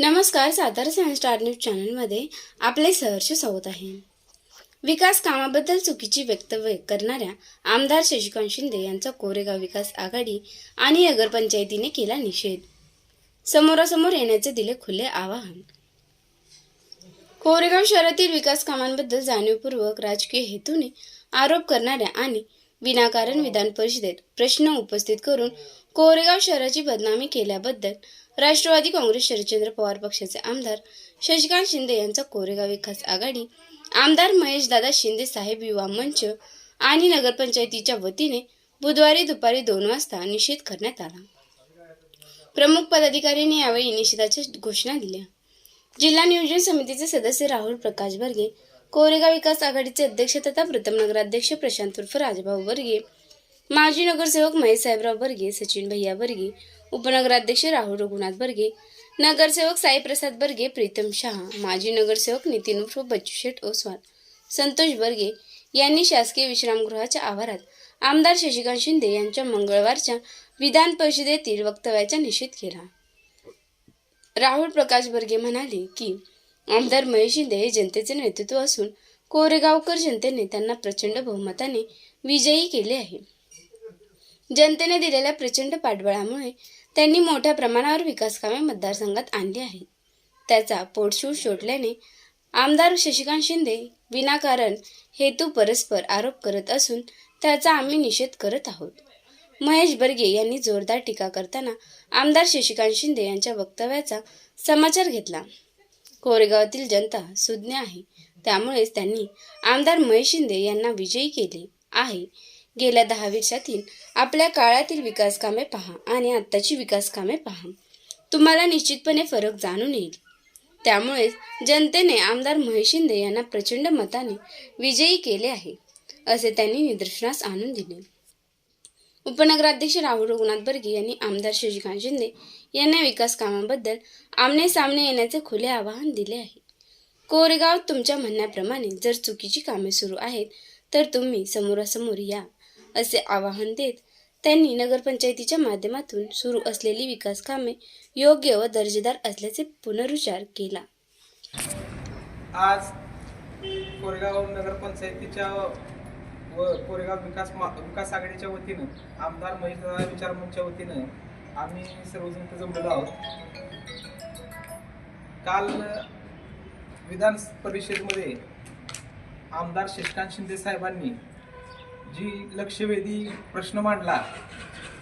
नमस्कार Satara science star news चॅनलमध्ये आपले सहर्ष स्वागत आहे. विकास कामाबद्दल चुकीची वक्तव्य करणाऱ्या आमदार शशिकांत शिंदे यांचा कोरेगाव विकास आघाडी आणि नगरपंचायतीने केला निषेध. समोरासमोर येण्याचे दिले खुले आवाहन. कोरेगाव शहरातील विकास कामांबद्दल जाणीवपूर्वक राजकीय हेतूने आरोप करणाऱ्या आणि विनाकारण विधान परिषदेत प्रश्न उपस्थित करून कोरेगाव शहराची बदनामी केल्याबद्दल राष्ट्रवादी काँग्रेस शरदचंद्र पवार पक्षाचे आमदार शशिकांत शिंदे यांचा कोरेगाव विकास आघाडी आमदार महेशदादा शिंदे साहेब युवा मंच आणि नगरपंचायतीच्या वतीने बुधवारी दुपारी दोन वाजता निषेध करण्यात आला. प्रमुख पदाधिकाऱ्यांनी यावेळी निषेधाच्या घोषणा दिल्या. जिल्हा नियोजन समितीचे सदस्य राहुल प्रकाश बर्गे कोरेगाव विकास आघाडीचे अध्यक्ष तथा प्रथम नगराध्यक्ष प्रशांत उर्फ राजभाऊ बर्गे माजी नगरसेवक महेश साहेबराव बर्गे सचिन भैया बर्गे उपनगराध्यक्ष राहुल रघुनाथ बर्गे नगरसेवक साईप्रसाद बर्गे प्रीतम शहा माजी नगरसेवक नितीन उर्फ बच्चू शेठ ओसवाल संतोष बर्गे यांनी शासकीय विश्रामगृहाच्या आवारात आमदार शशिकांत शिंदे यांच्या मंगळवारच्या विधान परिषदेतील वक्तव्याचा निषेध केला. राहुल प्रकाश बर्गे म्हणाले की आमदार महेश शिंदे हे जनतेचे नेतृत्व असून कोरेगावकर जनतेने त्यांना प्रचंड बहुमताने विजयी केले आहे. जनतेने दिलेल्या प्रचंड पाठबळामुळे त्यांनी मोठ्या प्रमाणावर विकासकामे मतदारसंघात आणली आहेत. त्याचा पोटशूळ शोधल्याने आमदार शशिकांत शिंदे विनाकारण हेतू परस्पर आरोप करत असून त्याचा आम्ही निषेध करत आहोत. महेश बर्गे यांनी जोरदार टीका करताना आमदार शशिकांत शिंदे यांच्या वक्तव्याचा समाचार घेतला. कोरेगावातील जनता सुज्ञ आहे. त्यामुळेच त्यांनी आमदार महेश शिंदे यांना विजयी केले आहे. गेल्या दहा वर्षातील आपल्या काळातील विकासकामे पहा आणि आत्ताची विकासकामे पहा. तुम्हाला निश्चितपणे फरक जाणून येईल. त्यामुळेच जनतेने आमदार महेश शिंदे यांना प्रचंड मताने विजयी केले आहे असे त्यांनी निदर्शनास आणून दिले. उपनगराध्यक्ष राहुल रघुनाथ बर्गे यांनी आमदार शशिकांत शिंदे यांना विकास कामाबद्दल आमने सामने येण्याचे खुले आवाहन दिले आहे. कोरेगाव तुमच्या म्हणण्याप्रमाणे जर चुकीची कामे सुरू आहेत तर तुम्ही समोरासमोर या. असे आवाहन देत त्यांनी नगरपंचायतीच्या माध्यमातून सुरू असलेली विकास कामे योग्य व दर्जेदार असल्याचे पुनरुच्चार केला. आज कोरेगाव नगरपंचायतीच्या व कोरेगाव विकास मा विकास आघाडीच्या वतीनं आमदार महेशदादा विचार मंचच्या वतीनं आम्ही सर्वजण इथं जमलेलो आहोत. काल विधान परिषदेमध्ये आमदार शशिकांत शिंदे साहेबांनी जी लक्षवेधी प्रश्न मांडला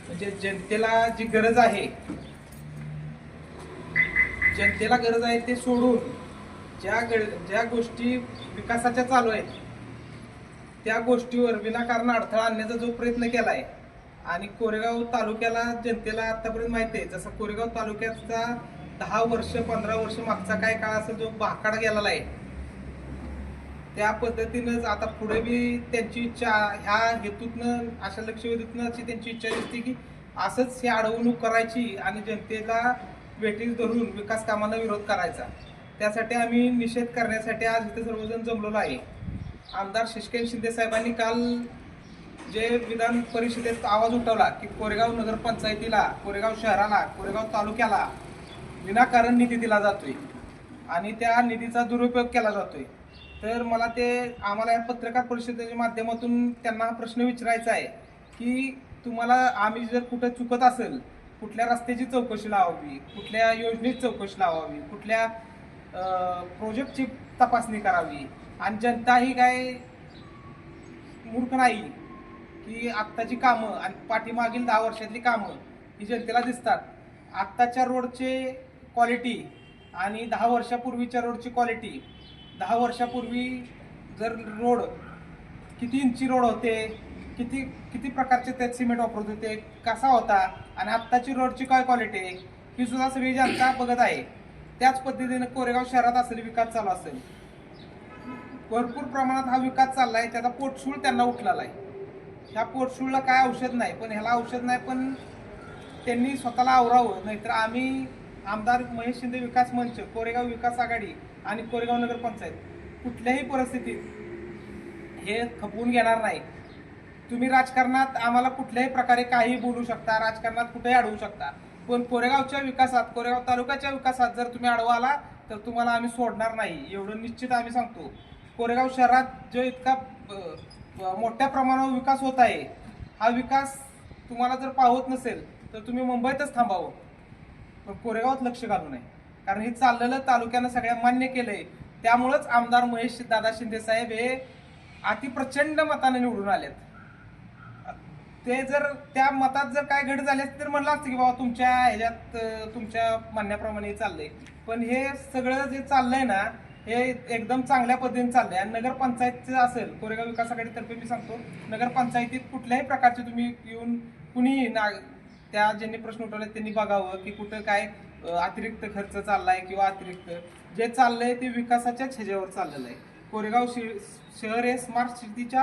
म्हणजे जनतेला जी गरज आहे जनतेला गरज आहे ते सोडून ज्या ग ज्या गोष्टी विकासाच्या चालू आहेत त्या गोष्टीवर विनाकारण अडथळा आणण्याचा जो प्रयत्न केला आहे आणि कोरेगाव तालुक्याला जनतेला आतापर्यंत माहिती आहे जसं कोरेगाव तालुक्याचा दहा वर्ष पंधरा वर्ष मागचा काय काळ असेल जो भाकाडा गेलेला आहे. त्या पद्धतीनंच आता पुढे बी त्यांची इच्छा ह्या हेतूतनं अशा लक्षवेधीतनं अशी त्यांची इच्छा दिसते की असंच ही अडवणूक करायची आणि जनतेला वेटीस धरून विकास कामांना विरोध करायचा. त्यासाठी आम्ही निषेध करण्यासाठी आज इथे सर्वजण जमलेलो आहे. आमदार शशिकांत शिंदे साहेबांनी काल जे विधान परिषदेत आवाज उठवला की कोरेगाव नगरपंचायतीला कोरेगाव शहराला कोरेगाव तालुक्याला विनाकारण निधी दिला जातोय आणि त्या निधीचा दुरुपयोग केला जातोय. तर मला ते आम्हाला या पत्रकार परिषदेच्या माध्यमातून त्यांना प्रश्न विचारायचा आहे की तुम्हाला आम्ही जर कुठं चुकत असेल कुठल्या रस्त्याची चौकशी लावावी कुठल्या योजनेची चौकशी लावावी कुठल्या प्रोजेक्टची तपासणी करावी आणि जनता ही काय मूर्ख नाही की आत्ताची कामं आणि पाठीमागील दहा वर्षातली कामं ही जनतेला दिसतात. आत्ताच्या रोडचे क्वालिटी आणि दहा वर्षापूर्वीच्या रोडची क्वालिटी दहा वर्षापूर्वी जर रोड किती इंची रोड होते किती किती प्रकारचे त्यात सिमेंट वापरत होते कसा होता आणि आत्ताची रोडची काय क्वालिटी आहे ही सुद्धा सगळी जनता बघत आहे त्याच पद्धतीने कोरेगाव शहरात असेल विकास चालू असेल. भरपूर प्रमाणात हा विकास चाललाय त्याचा पोटशूळ त्यांना उठलेला आहे. ह्या पोटशूळला काय औषध नाही पण ह्याला औषध नाही पण त्यांनी स्वतःला आवरावं नाहीतर आम्ही आमदार महेश शिंदे विकास मंच कोरेगाव विकास आघाडी आणि कोरेगाव नगरपंचायत कुठल्याही परिस्थितीत हे खपवून घेणार नाही. तुम्ही राजकारणात आम्हाला कुठल्याही प्रकारे काही बोलू शकता राजकारणात कुठेही अडवू शकता. पण कोरेगावच्या विकासात कोरेगाव तालुक्याच्या विकासात जर तुम्ही अडवा आला तर तुम्हाला आम्ही सोडणार नाही. एवढं निश्चित आम्ही सांगतो. कोरेगाव शहरात जो इतका मोठ्या प्रमाणावर विकास होत आहे हा विकास तुम्हाला जर पाहत नसेल तर तुम्ही मुंबईतच थांबावं. पण कोरेगावात लक्ष घालू नये. कारण हे चाललेलं तालुक्यानं सगळ्या मान्य केलंय. त्यामुळंच आमदार महेश दादा शिंदे साहेब हे अतिप्रचंड मताने निवडून आलेत. ते जर त्या मतात जर काय घड झाले तर म्हणलं असतं की बाबा तुमच्या ह्याच्यात तुमच्या म्हणण्याप्रमाणे हे चाललंय. पण हे सगळं जे चाललंय ना हे एकदम चांगल्या पद्धतीने चाललंय. आणि नगरपंचायतचं असेल कोरेगाव विकास आघाडीतर्फे मी सांगतो नगरपंचायतीत कुठल्याही प्रकारचे तुम्ही येऊन कुणीही ना त्या ज्यांनी प्रश्न उठवले त्यांनी बघावं की कुठं काय अतिरिक्त खर्च चाललाय किंवा अतिरिक्त जे चाललंय ते विकासाच्याच ह्याच्यावर चाललेलं आहे. कोरेगाव शि- शहर हे स्मार्ट सिटीच्या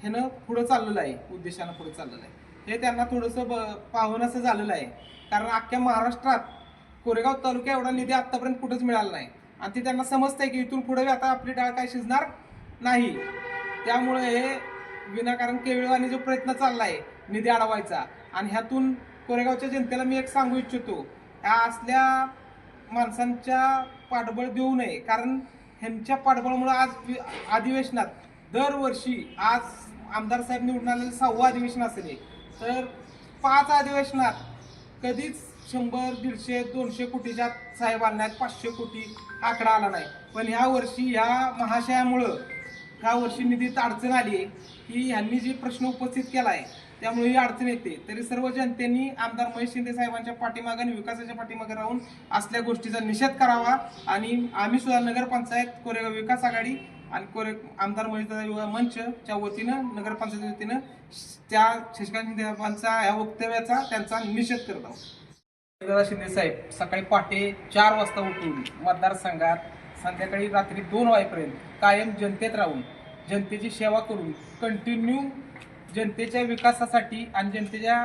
ह्यानं पुढं चाललेलं आहे उद्देशानं पुढं चाललेलं आहे. हे त्यांना थोडंसं ब पाहूनसं झालेलं आहे. कारण अख्ख्या महाराष्ट्रात कोरेगाव तालुक्या एवढा निधी आत्तापर्यंत कुठंच मिळाला नाही. आणि ते त्यांना समजतंय की इथून पुढे आता आपली डाळ काय शिजणार नाही. त्यामुळे हे विनाकारण केवळवाणी जो प्रयत्न चालला आहे निधी अडवायचा. आणि ह्यातून कोरेगावच्या जनतेला मी एक सांगू इच्छितो ह्या असल्या माणसांच्या पाठबळ देऊ नये. कारण ह्यांच्या पाठबळामुळे आज अधिवेशनात दरवर्षी आज आमदार साहेब निवडून आलेलं सहावं अधिवेशन असेल तर पाच अधिवेशनात कधीच शंभर दीडशे दोनशे कोटीच्या साहेब आले पाचशे कोटी आकडा आला नाही. पण ह्या वर्षी ह्या महाशयामुळं ह्या वर्षी निधीत अडचण आली आहे की ह्यांनी जे प्रश्न उपस्थित केला आहे त्यामुळे ही अडचण येते. तरी सर्व जनतेनी आमदार महेश शिंदे साहेबांच्या पाठीमागे आणि विकासाच्या पाठीमागे राहून असल्या गोष्टीचा निषेध करावा. आणि आम्ही सुद्धा नगरपंचायत कोरेगाव विकास आघाडी आणि कोरे आमदार महेशदा युवा मंचच्या वतीनं नगरपंचायत वतीनं त्या शशिकांत शिंदे साहेबांचा या वक्तव्याचा त्यांचा निषेध करत आहोत. दादा शिंदे साहेब सकाळी पहाटे चार वाजता उठून मतदारसंघात संध्याकाळी रात्री दोन वाजेपर्यंत कायम जनतेत राहून जनतेची सेवा करून कंटिन्यू जनतेच्या विकासासाठी आणि जनतेच्या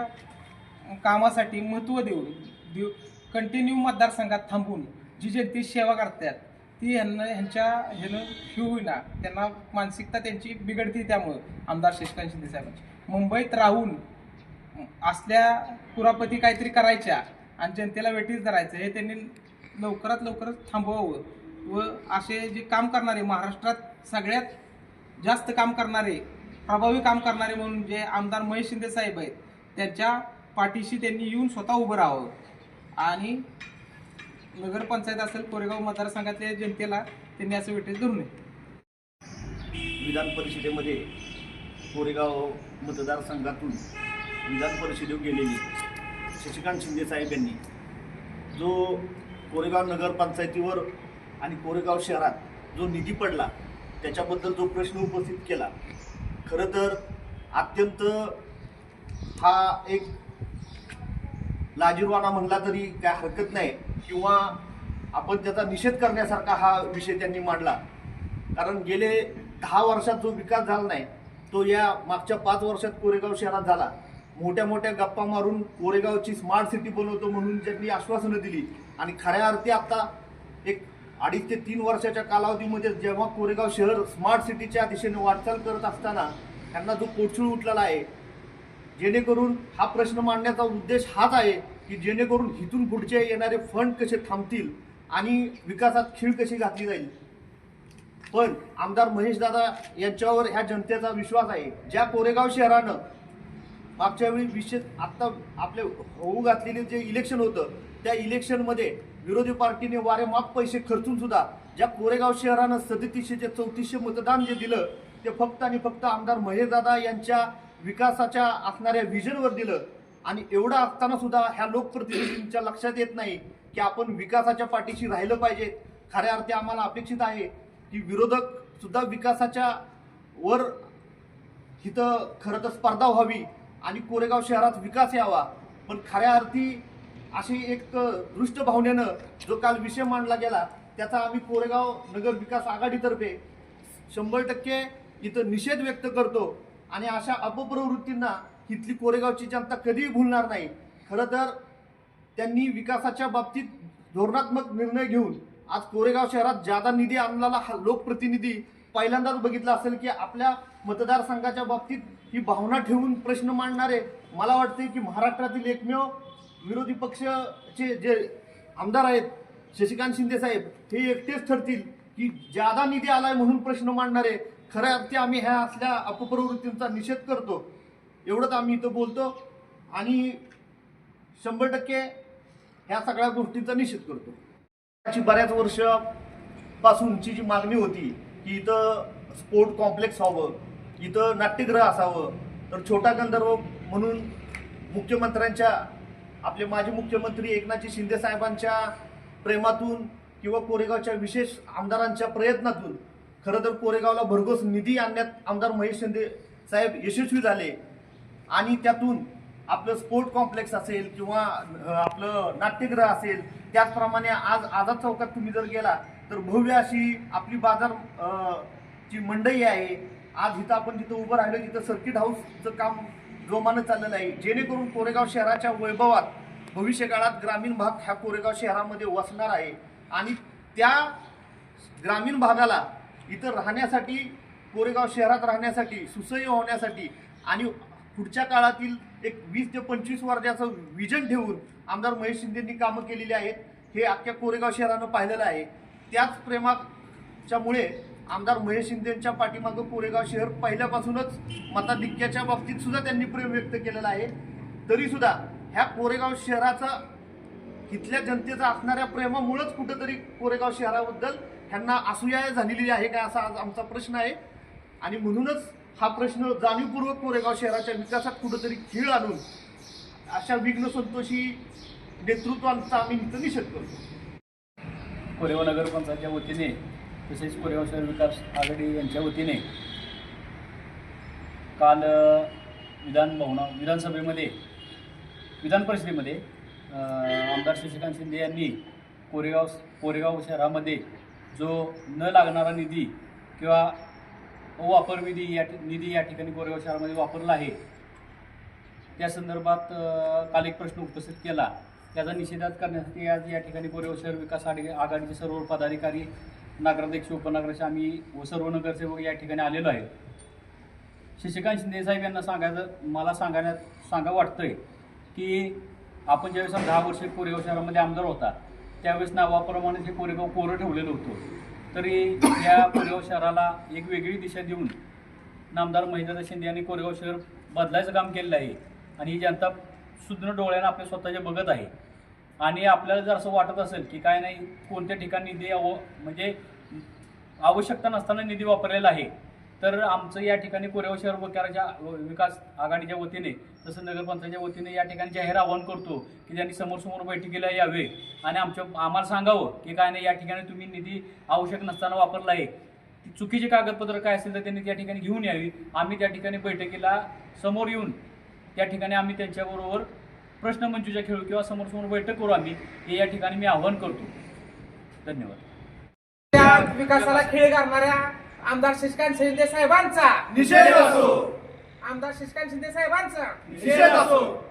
कामासाठी महत्त्व देऊन देऊ कंटिन्यू मतदारसंघात थांबून जी जनतेची सेवा करतात ती ह्यांना ह्यांच्या ह्यानं ही होईना. त्यांना मानसिकता त्यांची बिघडती त्यामुळं आमदार शशिकांत शिंदे साहेबांची. मुंबईत राहून असल्या कुरापती काहीतरी करायच्या आणि जनतेला वेटीच धरायचं हे त्यांनी लवकरात लवकरच थांबवावं. व असे जे काम करणारे महाराष्ट्रात सगळ्यात जास्त काम करणारे प्रभावी काम करणारे म्हणून जे आमदार महेश शिंदे साहेब आहेत त्यांच्या पाठीशी त्यांनी येऊन स्वतः उभं राहावं. आणि नगरपंचायत असेल कोरेगाव मतदारसंघातल्या जनतेला त्यांनी असं वेटेस धरू नये विधान परिषदेमध्ये कोरेगाव मतदारसंघातून विधान परिषदेवर गेलेली शशिकांत शिंदे साहेब यांनी जो कोरेगाव नगरपंचायतीवर आणि कोरेगाव शहरात जो निधी पडला त्याच्याबद्दल जो प्रश्न उपस्थित केला खरं तर अत्यंत हा एक लाजीरवाना म्हणला तरी काय हरकत नाही किंवा आपण त्याचा निषेध करण्यासारखा हा विषय त्यांनी मांडला. कारण गेले दहा वर्षात जो विकास झाला नाही तो या मागच्या पाच वर्षात कोरेगाव शहरात झाला. मोठ्या मोठ्या गप्पा मारून कोरेगावची स्मार्ट सिटी बनवतो म्हणून ज्यांनी आश्वासनं दिली. आणि खऱ्या अर्थी आत्ता एक अडीच ते तीन वर्षाच्या कालावधीमध्ये जेव्हा कोरेगाव शहर स्मार्ट सिटीच्या दिशेने वाटचाल करत असताना त्यांना जो पोटसूळ उठलेला आहे जेणेकरून हा प्रश्न मांडण्याचा उद्देश हाच आहे की जेणेकरून इथून पुढचे येणारे फंड कसे थांबतील आणि विकासात खीळ कशी घातली जाईल. पण आमदार महेश दादा यांच्यावर ह्या जनतेचा विश्वास आहे. ज्या कोरेगाव शहरानं मागच्या वेळी विशेष आत्ता आपले होऊ घातलेले जे इलेक्शन होतं त्या इलेक्शनमध्ये विरोधी पार्टीने वारेमाप पैसे खर्चून सुद्धा ज्या कोरेगाव शहरानं सदतीसशे ते चौतीसशे मतदान जे दिलं ते फक्त आणि फक्त आमदार महेशदादा यांच्या विकासाच्या असणाऱ्या व्हिजनवर दिलं. आणि एवढं असताना सुद्धा ह्या लोकप्रतिनिधींच्या लक्षात येत नाही की आपण विकासाच्या पाठीशी राहिलं पाहिजे. खऱ्या अर्थी आम्हाला अपेक्षित आहे की विरोधक सुद्धा विकासाच्या वर इथं खरं तर स्पर्धा व्हावी आणि कोरेगाव शहरात विकास यावा. पण खऱ्या अर्थी अशी एक दृष्ट भावनेनं जो काल विषय मांडला गेला त्याचा आम्ही कोरेगाव नगर विकास आघाडीतर्फे शंभर टक्के इथं निषेध व्यक्त करतो आणि अशा अपप्रवृत्तींना इथली कोरेगावची जनता कधीही भुलणार नाही. खरं तर त्यांनी विकासाच्या बाबतीत धोरणात्मक निर्णय घेऊन आज कोरेगाव शहरात जादा निधी आणलेला हा लोकप्रतिनिधी पहिल्यांदाच बघितला असेल की आपल्या मतदारसंघाच्या बाबतीत ही भावना ठेवून प्रश्न मांडणारे मला वाटते की महाराष्ट्रातील एकमेव विरोधी पक्षचे जे आमदार आहेत शशिकांत शिंदे साहेब हे एकटेच ठरतील की ज्यादा निधी आलाय म्हणून प्रश्न मांडणारे खऱ्या अर्थी आम्ही ह्या असल्या अपप्रवृत्तींचा निषेध करतो. एवढंच आम्ही इथं बोलतो आणि शंभर टक्के ह्या सगळ्या गोष्टींचा निषेध करतो. याची बऱ्याच वर्षापासूनची जी मागणी होती की इथं स्पोर्ट कॉम्प्लेक्स व्हावं इथं नाट्यगृह असावं तर छोटा गंधर्व म्हणून मुख्यमंत्र्यांच्या आपले माजी मुख्यमंत्री एकनाथजी शिंदे साहेबांच्या प्रेमातून किंवा कोरेगावच्या विशेष आमदारांच्या प्रयत्नातून खरं तर कोरेगावला भरघोस निधी आणण्यात आमदार महेश शिंदे साहेब यशस्वी झाले. आणि त्यातून आपलं स्पोर्ट कॉम्प्लेक्स असेल किंवा आपलं नाट्यगृह असेल त्याचप्रमाणे आज आझाद चौकात तुम्ही जर गेला तर भव्य अशी आपली बाजार ची मंडई आहे आज इथं आपण जिथं उभं राहिलो तिथं सर्किट हाऊसचं काम जोमानं चाललेलं आहे. जेणेकरून कोरेगाव शहराच्या वैभवात भविष्यकाळात ग्रामीण भाग ह्या कोरेगाव शहरामध्ये वसणार आहे. आणि त्या ग्रामीण भागाला इथं राहण्यासाठी कोरेगाव शहरात राहण्यासाठी सुसह्य होण्यासाठी आणि पुढच्या काळातील एक वीस ते पंचवीस वर्षाचं विजन ठेवून आमदार महेश शिंदेंनी कामं केलेली आहेत. हे अख्ख्या कोरेगाव शहरानं पाहिलेलं आहे. त्याच प्रेमाच्यामुळे आमदार महेश शिंदेच्या पाठीमागं कोरेगाव शहर पहिल्यापासूनच मताधिक्याच्या बाबतीत सुद्धा त्यांनी प्रेम व्यक्त केलेला आहे. तरी सुद्धा ह्या कोरेगाव शहराचा इथल्या जनतेचा असणाऱ्या प्रेमामुळेच कुठंतरी कोरेगाव शहराबद्दल ह्यांना असूया झालेली आहे का असा आज आमचा प्रश्न आहे. आणि म्हणूनच हा प्रश्न जाणीवपूर्वक कोरेगाव शहराच्या विकासात कुठंतरी खीळ आणून अशा विघ्न संतोषी नेतृत्वांचा आम्ही इथं निषेध करतो. कोरेगाव नगरपंचायतच्या वतीने तसेच कोरेगाव शहर विकास आघाडी यांच्या वतीने काल विधान भवना विधानसभेमध्ये विधान परिषदेमध्ये आमदार शशिकांत शिंदे यांनी कोरेगाव कोरेगाव शहरामध्ये जो न लागणारा निधी किंवा वापर निधी या निधी या ठिकाणी कोरेगाव शहरामध्ये वापरला आहे त्या संदर्भात काल एक प्रश्न उपस्थित केला. त्याचा निषेधात करण्यासाठी आज या ठिकाणी कोरेगाव शहर विकास आघाडीचे सर्व पदाधिकारी नगराध्यक्ष उपनगराध्यक्ष आम्ही व सर्व नगरसेवक या ठिकाणी आलेलो आहे. शशिकांत शिंदेसाहेब यांना सांगायचं मला सांगण्यात सांगा आहे की आपण ज्यावेळेस दहा वर्षे कोरेगाव शहरामध्ये आमदार होता त्यावेळेस नावाप्रमाणे हे कोरेगाव कोरं ठेवलेलं होतं. तरी या कोरेगाव शहराला एक वेगळी दिशा देऊन नामदार महेंद्रनाथ शिंदे यांनी कोरेगाव शहर बदलायचं काम केलेलं आहे. आणि ही जनता सुदृढ डोळ्यानं आपल्या स्वतःच्या बघत आहे. आणि आपल्याला जर असं वाटत असेल की काय नाही कोणत्या ठिकाणी निधी अव म्हणजे आवश्यकता नसताना निधी वापरलेला आहे तर आमचं या ठिकाणी कोरेगाव शहर विकाराच्या विकास आघाडीच्या वतीने तसं नगरपंचायतच्या वतीने या ठिकाणी जाहीर आवाहन करतो की त्यांनी समोर समोर बैठकीला यावे. आणि आमच्या आम्हाला सांगावं की काय नाही या ठिकाणी तुम्ही निधी आवश्यक नसताना वापरला आहे. ती चुकीचे कागदपत्र काय असेल तर त्यांनी त्या ठिकाणी घेऊन यावी. आम्ही त्या ठिकाणी बैठकीला समोर येऊन त्या ठिकाणी आम्ही त्यांच्याबरोबर प्रश्नमंजुषा खेळू किंवा समोर समोर बैठक करू आम्ही हे या ठिकाणी मी आवाहन करतो. धन्यवाद. त्या विकासाला खेळ करणाऱ्या आमदार शशिकांत शिंदे साहेबांचा. निषेध असो. आमदार शशिकांत शिंदे साहेबांचा. निषेध असो.